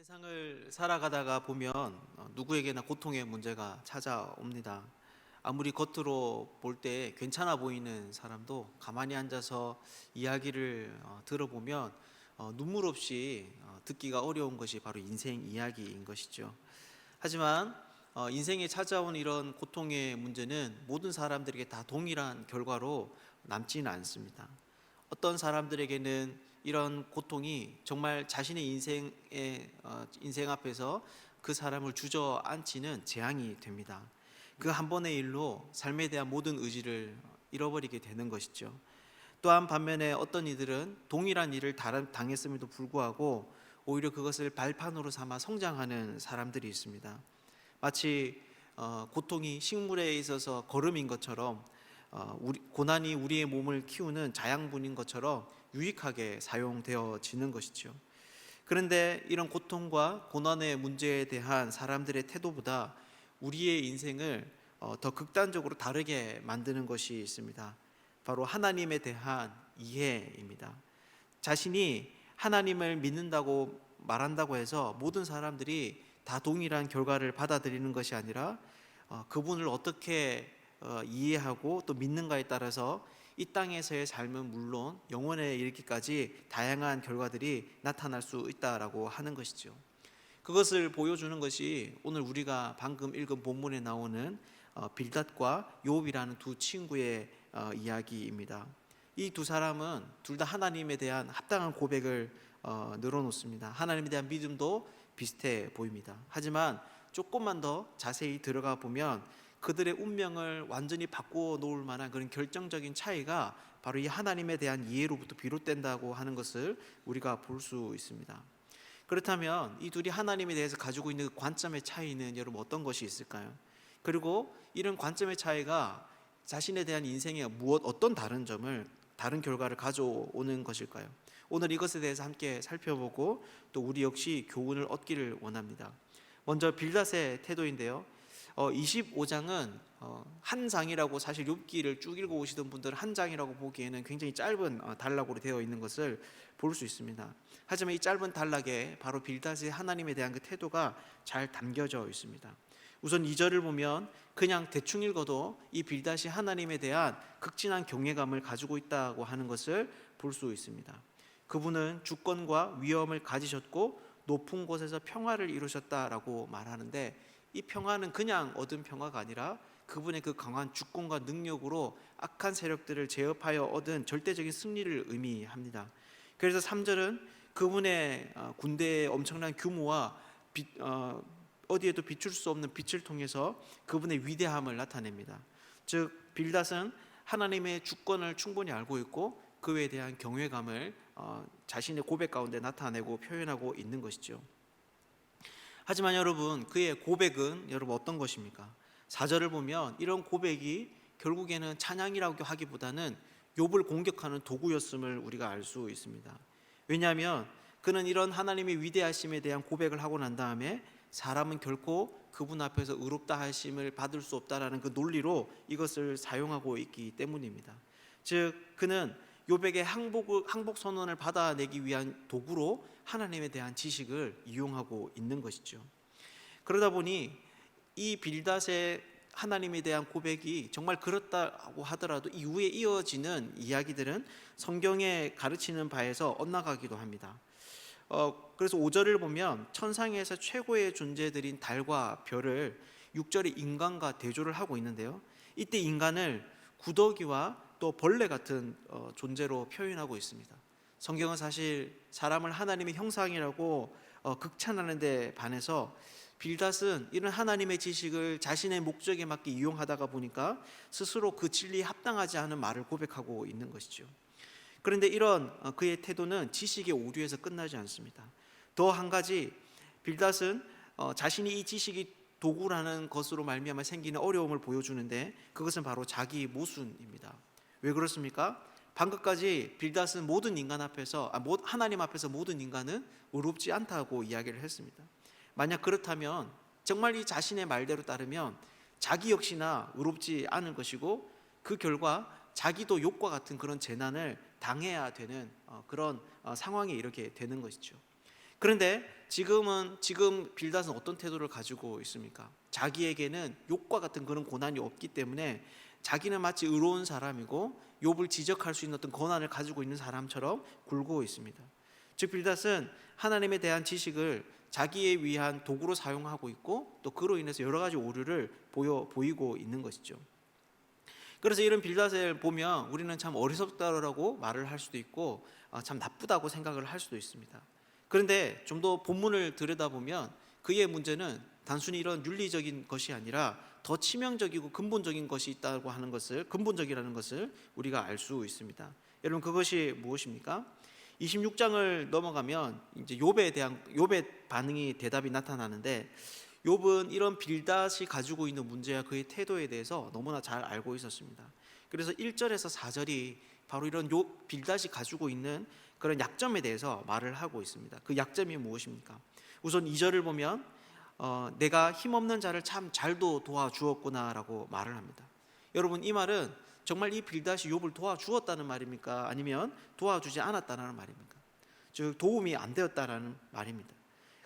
세상을 살아가다가 보면 어, 누구에게나 고통의 문제가 찾아옵니다. 아무리 겉으로 볼 때 괜찮아 보이는 사람도 가만히 앉아서 이야기를 어, 들어보면 어, 눈물 없이 어, 듣기가 어려운 것이 바로 인생 이야기인 것이죠. 하지만 어, 인생에 찾아온 이런 고통의 문제는 모든 사람들에게 다 동일한 결과로 남지는 않습니다. 어떤 사람들에게는 이런 고통이 정말 자신의 인생의 어, 인생 앞에서 그 사람을 주저앉히는 재앙이 됩니다. 그 한 번의 일로 삶에 대한 모든 의지를 잃어버리게 되는 것이죠. 또한 반면에 어떤 이들은 동일한 일을 당했음에도 불구하고 오히려 그것을 발판으로 삼아 성장하는 사람들이 있습니다. 마치 어, 고통이 식물에 있어서 걸음인 것처럼 고난이 우리의 몸을 키우는 자양분인 것처럼 유익하게 사용되어지는 것이죠. 그런데 이런 고통과 고난의 문제에 대한 사람들의 태도보다 우리의 인생을 어, 더 극단적으로 다르게 만드는 것이 있습니다. 바로 하나님에 대한 이해입니다. 자신이 하나님을 믿는다고 말한다고 해서 모든 사람들이 다 동일한 결과를 받아들이는 것이 아니라 어, 그분을 어떻게 어, 이해하고 또 믿는가에 따라서 이 땅에서의 삶은 물론 영원에 이르기까지 다양한 결과들이 나타날 수 있다라고 하는 것이죠. 그것을 보여주는 것이 오늘 우리가 방금 읽은 본문에 나오는 어, 빌닷과 요업이라는 두 친구의 어, 이야기입니다. 이 두 사람은 둘 다 하나님에 대한 합당한 고백을 어, 늘어놓습니다. 하나님에 대한 믿음도 비슷해 보입니다. 하지만 조금만 더 자세히 들어가 보면 그들의 운명을 완전히 바꾸어 놓을 만한 그런 결정적인 차이가 바로 이 하나님에 대한 이해로부터 비롯된다고 하는 것을 우리가 볼 수 있습니다. 그렇다면 이 둘이 하나님에 대해서 가지고 있는 그 관점의 차이는 여러분 어떤 것이 있을까요? 그리고 이런 관점의 차이가 자신에 대한 인생에 무엇 어떤 다른 점을 다른 결과를 가져오는 것일까요? 오늘 이것에 대해서 함께 살펴보고 또 우리 역시 교훈을 얻기를 원합니다. 먼저 빌닷의 태도인데요. 어, 25장은 어, 한 장이라고 사실 욥기를 쭉 읽어 오시던 분들은 한 장이라고 보기에는 굉장히 짧은 어, 단락으로 되어 있는 것을 볼 수 있습니다. 하지만 이 짧은 단락에 바로 빌닷의 하나님에 대한 그 태도가 잘 담겨져 있습니다. 우선 2절을 보면 그냥 대충 읽어도 이 빌닷이 하나님에 대한 극진한 경외감을 가지고 있다고 하는 것을 볼 수 있습니다. 그분은 주권과 위엄을 가지셨고 높은 곳에서 평화를 이루셨다라고 말하는데 이 평화는 그냥 얻은 평화가 아니라 그분의 그 강한 주권과 능력으로 악한 세력들을 제압하여 얻은 절대적인 승리를 의미합니다. 그래서 3절은 그분의 어, 군대의 엄청난 규모와 빛, 어, 어디에도 비출 수 없는 빛을 통해서 그분의 위대함을 나타냅니다. 즉 빌닷은 하나님의 주권을 충분히 알고 있고 그에 대한 경외감을 어, 자신의 고백 가운데 나타내고 표현하고 있는 것이죠. 하지만 여러분 그의 고백은 여러분 어떤 것입니까? 4절을 보면 이런 고백이 결국에는 찬양이라고 하기보다는 욥을 공격하는 도구였음을 우리가 알 수 있습니다. 왜냐하면 그는 이런 하나님의 위대하심에 대한 고백을 하고 난 다음에 사람은 결코 그분 앞에서 의롭다 하심을 받을 수 없다라는 그 논리로 이것을 사용하고 있기 때문입니다. 즉 그는 요백의 항복 항복 선언을 받아내기 위한 도구로 하나님에 대한 지식을 이용하고 있는 것이죠. 그러다 보니 이 빌닷의 하나님에 대한 고백이 정말 그렇다고 하더라도 이후에 이어지는 이야기들은 성경에 가르치는 바에서 엇나가기도 합니다. 어, 그래서 5절을 보면 천상에서 최고의 존재들인 달과 별을 6절에 인간과 대조를 하고 있는데요. 이때 인간을 구더기와 또 벌레 같은 어, 존재로 표현하고 있습니다. 성경은 사실 사람을 하나님의 형상이라고 어, 극찬하는데 반해서 빌닷은 이런 하나님의 지식을 자신의 목적에 맞게 이용하다가 보니까 스스로 그 진리에 합당하지 않은 말을 고백하고 있는 것이죠. 그런데 이런 어, 그의 태도는 지식의 오류에서 끝나지 않습니다. 더 한 가지 빌닷은 어, 자신이 이 지식이 도구라는 것으로 말미암아 생기는 어려움을 보여주는데 그것은 바로 자기 모순입니다. 왜 그렇습니까? 방금까지 빌닷은 모든 인간 앞에서 아, 하나님 앞에서 모든 인간은 의롭지 않다고 이야기를 했습니다. 만약 그렇다면 정말 이 자신의 말대로 따르면 자기 역시나 의롭지 않을 것이고 그 결과 자기도 욕과 같은 그런 재난을 당해야 되는 어, 그런 어, 상황에 이렇게 되는 것이죠. 그런데 지금은 지금 빌닷은 어떤 태도를 가지고 있습니까? 자기에게는 욕과 같은 그런 고난이 없기 때문에 자기는 마치 의로운 사람이고 욥을 지적할 수 있는 어떤 권한을 가지고 있는 사람처럼 굴고 있습니다. 즉 빌닷은 하나님에 대한 지식을 자기에 위한 도구로 사용하고 있고 또 그로 인해서 여러 가지 오류를 보여 보이고 있는 것이죠. 그래서 이런 빌닷을 보면 우리는 참 어리석다라고 말을 할 수도 있고 아, 참 나쁘다고 생각을 할 수도 있습니다. 그런데 좀 더 본문을 들여다보면 그의 문제는 단순히 이런 윤리적인 것이 아니라 더 치명적이고 근본적인 것이 있다고 하는 것을 근본적이라는 것을 우리가 알 수 있습니다. 여러분 그것이 무엇입니까? 26장을 넘어가면 이제 욥에 대한 욥의 반응이 대답이 나타나는데 욥은 이런 빌닷이 가지고 있는 문제와 그의 태도에 대해서 너무나 잘 알고 있었습니다. 그래서 1절에서 4절이 바로 이런 욥 빌닷이 가지고 있는 그런 약점에 대해서 말을 하고 있습니다. 그 약점이 무엇입니까? 우선 2절을 보면 어, 내가 힘없는 자를 참 잘도 도와주었구나라고 말을 합니다. 여러분 이 말은 정말 이 빌닷이 욥을 도와주었다는 말입니까? 아니면 도와주지 않았다는 말입니까? 즉 도움이 안 되었다라는 말입니다.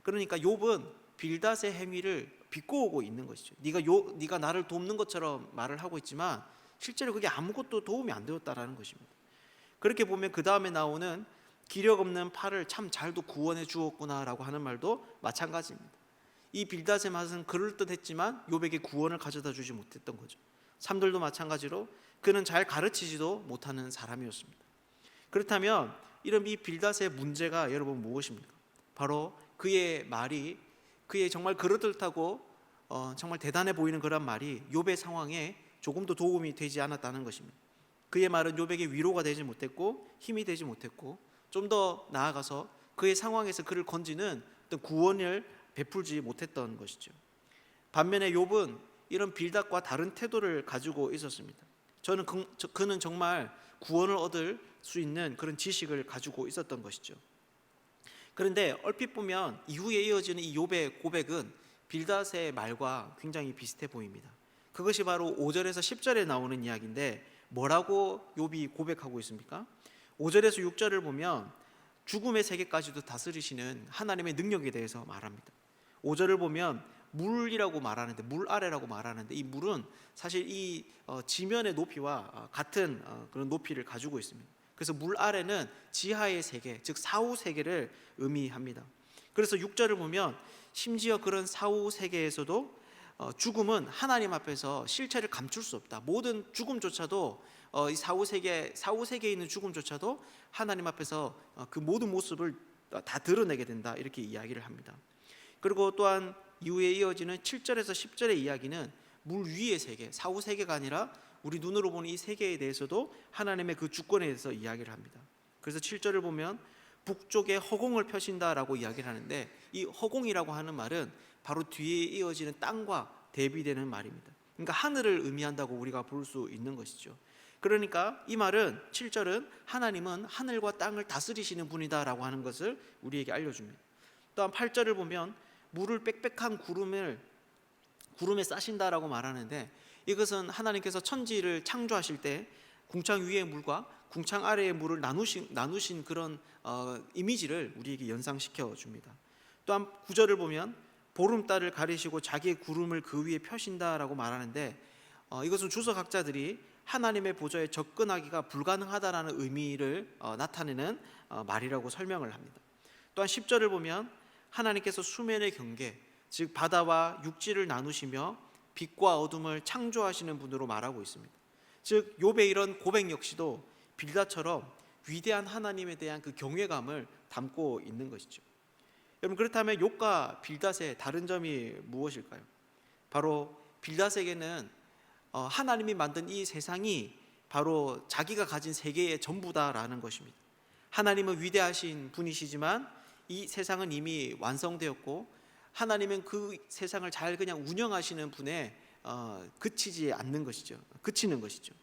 그러니까 욥은 빌닷의 행위를 비꼬고 있는 것이죠. 네가 요, 네가 나를 돕는 것처럼 말을 하고 있지만 실제로 그게 아무것도 도움이 안 되었다라는 것입니다. 그렇게 보면 그 다음에 나오는 기력 없는 팔을 참 잘도 구원해 주었구나라고 하는 말도 마찬가지입니다. 이 빌닷의 맛은 그럴 듯했지만 욥에게 구원을 가져다 주지 못했던 거죠. 3절도 마찬가지로 그는 잘 가르치지도 못하는 사람이었습니다. 그렇다면 이런 이 빌닷의 문제가 여러분 무엇입니까? 바로 그의 말이 그의 정말 그럴듯하고 어, 정말 대단해 보이는 그런 말이 욥의 상황에 조금도 도움이 되지 않았다는 것입니다. 그의 말은 욥에게 위로가 되지 못했고 힘이 되지 못했고 좀 더 나아가서 그의 상황에서 그를 건지는 어떤 구원을 베풀지 못했던 것이죠. 반면에 욥은 이런 빌닷과 다른 태도를 가지고 있었습니다. 저는 그, 저- 그는 정말 구원을 얻을 수 있는 그런 지식을 가지고 있었던 것이죠. 그런데 얼핏 보면 이후에 이어지는 이 욥의 고백은 빌닷의 말과 굉장히 비슷해 보입니다. 그것이 바로 5절에서 10절에 나오는 이야기인데 뭐라고 욥이 고백하고 있습니까? 5절에서 6절을 보면 죽음의 세계까지도 다스리시는 하나님의 능력에 대해서 말합니다. 5절을 보면 물이라고 말하는데 물 아래라고 말하는데 이 물은 사실 이 어, 지면의 높이와 어, 같은 어, 그런 높이를 가지고 있습니다. 그래서 물 아래는 지하의 세계, 즉 사후 세계를 의미합니다. 그래서 6절을 보면 심지어 그런 사후 세계에서도 어, 죽음은 하나님 앞에서 실체를 감출 수 없다. 모든 죽음조차도 어, 이 사후 세계 사후 세계에 있는 죽음조차도 하나님 앞에서 어, 그 모든 모습을 다 드러내게 된다. 이렇게 이야기를 합니다. 그리고 또한 이후에 이어지는 7절에서 10절의 이야기는 물 위의 세계, 사후 세계가 아니라 우리 눈으로 보는 이 세계에 대해서도 하나님의 그 주권에 대해서 이야기를 합니다. 그래서 7절을 보면 북쪽에 허공을 펴신다라고 이야기를 하는데 이 허공이라고 하는 말은 바로 뒤에 이어지는 땅과 대비되는 말입니다. 그러니까 하늘을 의미한다고 우리가 볼 수 있는 것이죠. 그러니까 이 말은 7절은 하나님은 하늘과 땅을 다스리시는 분이다라고 하는 것을 우리에게 알려줍니다. 또한 8절을 보면 물을 빽빽한 구름을 구름에 싸신다라고 말하는데 이것은 하나님께서 천지를 창조하실 때 궁창 위의 물과 궁창 아래의 물을 나누신 나누신 그런 어, 이미지를 우리에게 연상시켜 줍니다. 또한 구절을 보면 보름달을 가리시고 자기의 구름을 그 위에 펴신다라고 말하는데 어, 이것은 주석학자들이 하나님의 보좌에 접근하기가 불가능하다라는 의미를 어, 나타내는 어, 말이라고 설명을 합니다. 또한 10절을 보면 하나님께서 수면의 경계, 즉 바다와 육지를 나누시며 빛과 어둠을 창조하시는 분으로 말하고 있습니다. 즉 욥의 이런 고백 역시도 빌다처럼 위대한 하나님에 대한 그 경외감을 담고 있는 것이죠. 여러분 그렇다면 욥과 빌닷의 다른 점이 무엇일까요? 바로 빌닷에게는 어, 하나님이 만든 이 세상이 바로 자기가 가진 세계의 전부다라는 것입니다. 하나님은 위대하신 분이시지만 이 세상은 이미 완성되었고 하나님은 그 세상을 잘 그냥 운영하시는 분에 어, 그치지 않는 것이죠. 그치는 것이죠.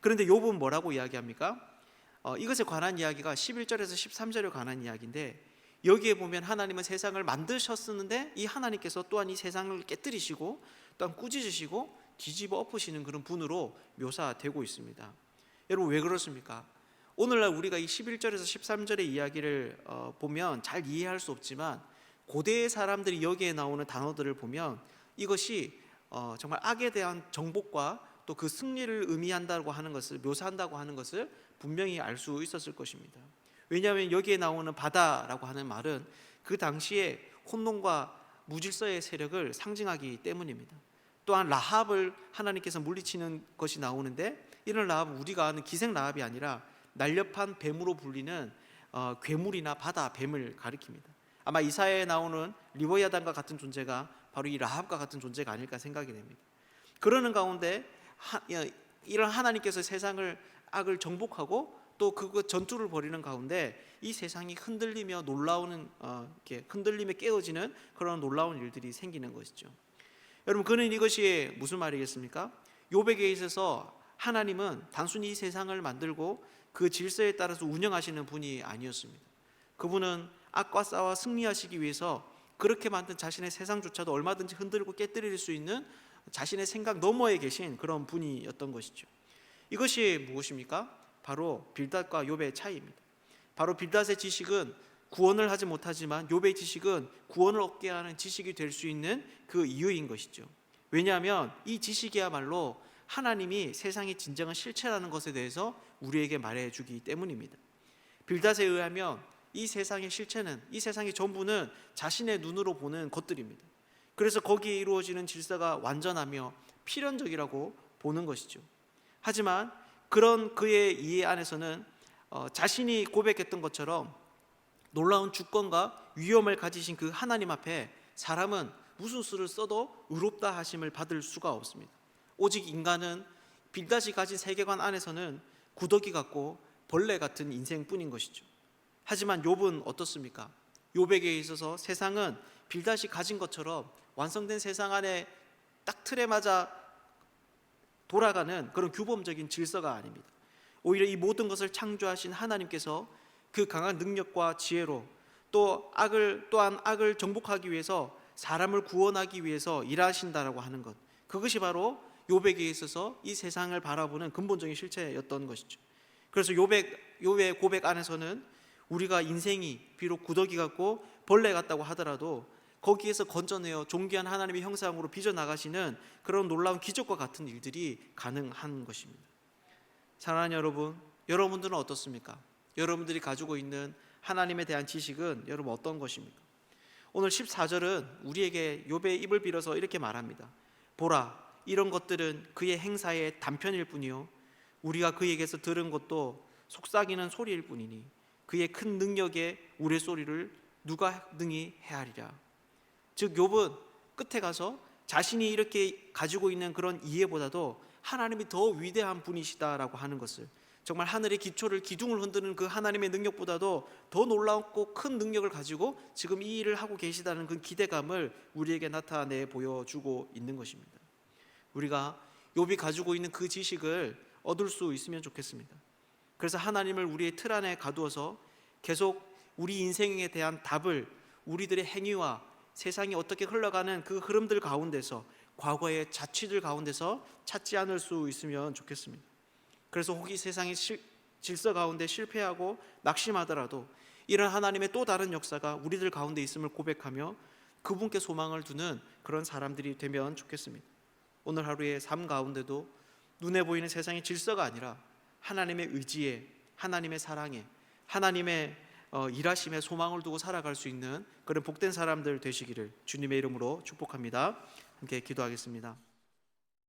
그런데 욥은 뭐라고 이야기합니까? 어, 이것에 관한 이야기가 11절에서 13절에 관한 이야기인데 여기에 보면 하나님은 세상을 만드셨었는데 이 하나님께서 또한 이 세상을 깨뜨리시고 또한 꾸짖으시고 뒤집어 엎으시는 그런 분으로 묘사되고 있습니다. 여러분 왜 그렇습니까? 오늘날 우리가 이 11절에서 13절의 이야기를 어, 보면 잘 이해할 수 없지만 고대의 사람들이 여기에 나오는 단어들을 보면 이것이 어, 정말 악에 대한 정복과 또 그 승리를 의미한다고 하는 것을 묘사한다고 하는 것을 분명히 알 수 있었을 것입니다. 왜냐하면 여기에 나오는 바다라고 하는 말은 그 당시에 혼돈과 무질서의 세력을 상징하기 때문입니다. 또한 라합을 하나님께서 물리치는 것이 나오는데 이런 라합은 우리가 아는 기생 라합이 아니라 날렵한 뱀으로 불리는 어, 괴물이나 바다 뱀을 가리킵니다. 아마 이사야에 나오는 리보야단과 같은 존재가 바로 이 라합과 같은 존재가 아닐까 생각이 됩니다. 그러는 가운데 하, 야, 이런 하나님께서 세상을 악을 정복하고 또 그거 전투를 벌이는 가운데 이 세상이 흔들리며 놀라우는 어, 이렇게 흔들림에 깨어지는 그런 놀라운 일들이 생기는 것이죠. 여러분 그는 이것이 무슨 말이겠습니까? 요백에 있어서 하나님은 단순히 이 세상을 만들고 그 질서에 따라서 운영하시는 분이 아니었습니다. 그분은 악과 싸워 승리하시기 위해서 그렇게 만든 자신의 세상조차도 얼마든지 흔들고 깨뜨릴 수 있는 자신의 생각 너머에 계신 그런 분이었던 것이죠. 이것이 무엇입니까? 바로 빌닷과 욥의 차이입니다. 바로 빌닷의 지식은 구원을 하지 못하지만 욥의 지식은 구원을 얻게 하는 지식이 될 수 있는 그 이유인 것이죠. 왜냐하면 이 지식이야말로 하나님이 세상의 진정한 실체라는 것에 대해서 우리에게 말해 주기 때문입니다. 빌닷에 의하면 이 세상의 실체는 이 세상의 전부는 자신의 눈으로 보는 것들입니다. 그래서 거기에 이루어지는 질서가 완전하며 필연적이라고 보는 것이죠. 하지만 그런 그의 이해 안에서는 어, 자신이 고백했던 것처럼 놀라운 주권과 위엄을 가지신 그 하나님 앞에 사람은 무슨 수를 써도 의롭다 하심을 받을 수가 없습니다. 오직 인간은 빌닷이 가진 세계관 안에서는 구더기 같고 벌레 같은 인생뿐인 것이죠. 하지만 욥은 어떻습니까? 욥에게 있어서 세상은 빌닷이 가진 것처럼 완성된 세상 안에 딱 틀에 맞아 돌아가는 그런 규범적인 질서가 아닙니다. 오히려 이 모든 것을 창조하신 하나님께서 그 강한 능력과 지혜로 또 악을 또한 악을 정복하기 위해서 사람을 구원하기 위해서 일하신다라고 하는 것. 그것이 바로 요백에 있어서 이 세상을 바라보는 근본적인 실체였던 것이죠. 그래서 요백 요의 고백 안에서는 우리가 인생이 비록 구더기 같고 벌레 같다고 하더라도 거기에서 건져내어 존귀한 하나님의 형상으로 빚어 나가시는 그런 놀라운 기적과 같은 일들이 가능한 것입니다. 사랑하는 여러분, 여러분들은 어떻습니까? 여러분들이 가지고 있는 하나님에 대한 지식은 여러분 어떤 것입니까? 오늘 14절은 우리에게 욥의 입을 빌어서 이렇게 말합니다. 보라, 이런 것들은 그의 행사의 단편일 뿐이요 우리가 그에게서 들은 것도 속삭이는 소리일 뿐이니 그의 큰 능력에 우레소리를 누가 능히 헤아리랴. 즉 욥은 끝에 가서 자신이 이렇게 가지고 있는 그런 이해보다도 하나님이 더 위대한 분이시다라고 하는 것을 정말 하늘의 기초를 기둥을 흔드는 그 하나님의 능력보다도 더 놀라웠고 큰 능력을 가지고 지금 이 일을 하고 계시다는 그 기대감을 우리에게 나타내 보여주고 있는 것입니다. 우리가 욥이 가지고 있는 그 지식을 얻을 수 있으면 좋겠습니다. 그래서 하나님을 우리의 틀 안에 가두어서 계속 우리 인생에 대한 답을 우리들의 행위와 세상이 어떻게 흘러가는 그 흐름들 가운데서 과거의 자취들 가운데서 찾지 않을 수 있으면 좋겠습니다. 그래서 혹이 세상의 실, 질서 가운데 실패하고 낙심하더라도 이런 하나님의 또 다른 역사가 우리들 가운데 있음을 고백하며 그분께 소망을 두는 그런 사람들이 되면 좋겠습니다. 오늘 하루의 삶 가운데도 눈에 보이는 세상의 질서가 아니라 하나님의 의지에 하나님의 사랑에 하나님의 어, 일하심에 소망을 두고 살아갈 수 있는 그런 복된 사람들 되시기를 주님의 이름으로 축복합니다. 함께 기도하겠습니다.